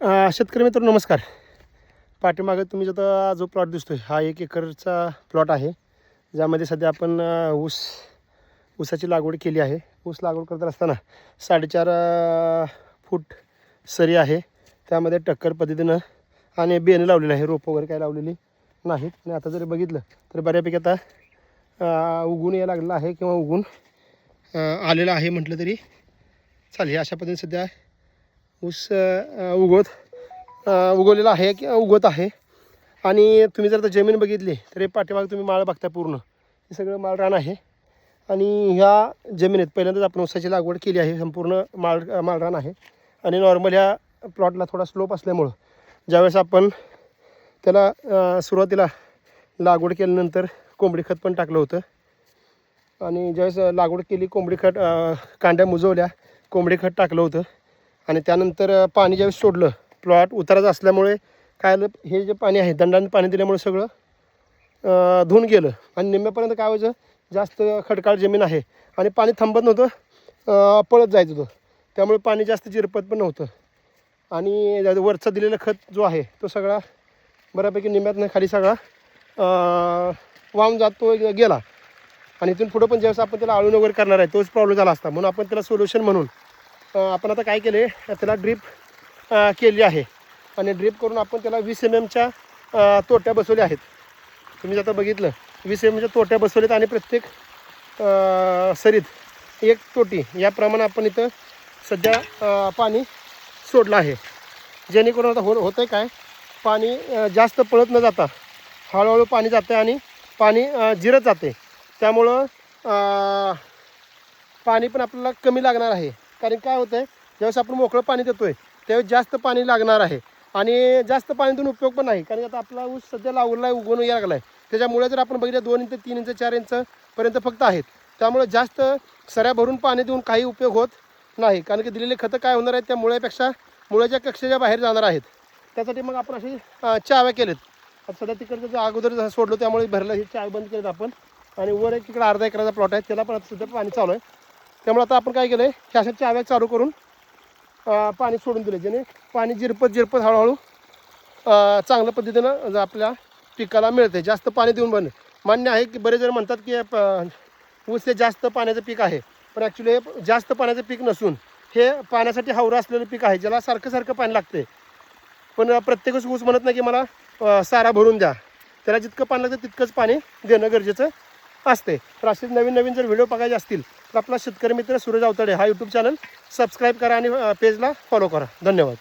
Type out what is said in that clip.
शेतकरी मित्र नमस्कार. पाठीमागं तुम्ही जो जो प्लॉट दिसतोय हा एक एकरचा प्लॉट आहे ज्यामध्ये सध्या आपण ऊस ऊसाची लागवड केली आहे. ऊस लागवड करत असताना साडेचार फूट सरी आहे. त्यामध्ये टक्कर पद्धतीनं आणि बेनं लावलेलं आहे. रोप वगैरे काही लावलेली नाहीत. आणि आता जरी बघितलं तर बऱ्यापैकी आता उगून या लागलेलं आहे किंवा उगून आलेलं आहे म्हटलं तरी चालेल. अशा पद्धतीने सध्या ऊस उगवत उगवलेला आहे किंवा उगवत आहे. आणि तुम्ही जर जमीन बघितली तर हे पाठीमाग तुम्ही माळ बघता पूर्ण. हे सगळं माळ रान आहे. आणि ह्या जमिनीत पहिल्यांदाच आपण ऊसाची लागवड केली आहे. संपूर्ण माळ माळरान आहे. आणि नॉर्मल ह्या प्लॉटला थोडा स्लोप असल्यामुळं ज्यावेळेस आपण त्याला सुरुवातीला लागवड केल्यानंतर कोंबडी खत पण टाकलं होतं. आणि ज्यावेळेस लागवड केली कोंबडी खत कांड्या मुजवल्या कोंबडी खत टाकलं होतं. आणि त्यानंतर पाणी ज्यावेळेस सोडलं प्लॉट उताराचं असल्यामुळे काय झालं हे जे पाणी आहे दंडाने पाणी दिल्यामुळे सगळं धुवून गेलं. आणि निम्म्यापर्यंत काय व्हायचं जास्त खडकाळ जमीन आहे आणि पाणी थांबत नव्हतं पळत जायचं होतं. त्यामुळे पाणी जास्त चिरपत पण नव्हतं. आणि वरचा दिलेलं खत जो आहे तो सगळा बऱ्यापैकी निम्म्यातनं खाली सगळा वाहून जातो गेला. आणि इथून पुढं पण ज्यावेळेस आपण त्याला आळून वगैरे करणार आहे तोच प्रॉब्लेम झाला असता. म्हणून आपण त्याला सोल्युशन म्हणून आपण आता काय केले त्याला ड्रीप केली आहे. आणि ड्रीप करून आपण त्याला वीस एम एमच्या तोट्या बसवल्या आहेत. तुम्ही जर आता बघितलं वीस एम एमच्या तोट्या बसवल्यात आणि प्रत्येक सरीत एक तोटी याप्रमाणे आपण इथं सध्या पाणी सोडलं आहे. जेणेकरून आता हो होतं आहे काय पाणी जास्त पळत न जाता हळूहळू पाणी जाते आणि पाणी जिरत जाते त्यामुळं पाणी पण आपल्याला कमी लागणार आहे. कारण काय होतं आहे ज्यावेळेस आपण मोकळं पाणी देतो आहे त्यावेळेस जास्त पाणी लागणार आहे. आणि जास्त पाणी देऊन उपयोग पण नाही कारण आता आपला ऊस सध्या लावला आहे उगवून यायला लागला आहे त्याच्यामुळे जर आपण बघितलं दोन इंच तीन इंच चार इंचपर्यंत फक्त आहेत. त्यामुळे जास्त सऱ्या भरून पाणी देऊन काही उपयोग होत नाही कारण की दिलेले खतं काय होणार आहेत त्या मुळ्यापेक्षा मुळ्याच्या कक्षेच्या बाहेर जाणार आहेत. त्यासाठी मग आपण अशी चाव्या केलेत सध्या तिकडचं जे अगोदर जसं सोडलो त्यामुळे भरलं हे चावे बंद केलेत आपण. आणि वर एक तिकडे अर्धा एकराचा प्लॉट आहे त्याला पण आता सध्या पाणी चालू आहे. त्यामुळे आता आपण काय केलं आहे ह्या अशा चाव्या चालू करून पाणी सोडून दिले ज्याने पाणी जिरपत जिरपत हळूहळू चांगल्या पद्धतीनं आपल्या पिकाला मिळते जास्त पाणी देऊन बन मान्य आहे की बरेच जण म्हणतात की प- ऊस हे जास्त पाण्याचं पीक आहे. पण ॲक्च्युली हे जास्त पाण्याचं पीक नसून हे पाण्यासाठी हावरं असलेलं पीक आहे ज्याला सारखं सारखं पाणी लागते पण प्रत्येकच ऊस म्हणत नाही की मला सारा भरून द्या. त्याला जितकं पाणी लागतं तितकंच पाणी देणं गरजेचं असते. तर असे नवीन नवीन जर व्हिडिओ बघायचे असतील तर आपला शेतकरी मित्र सूरज अवतडे हा यूट्यूब चॅनल सबस्क्राईब करा आणि पेजला फॉलो करा. धन्यवाद.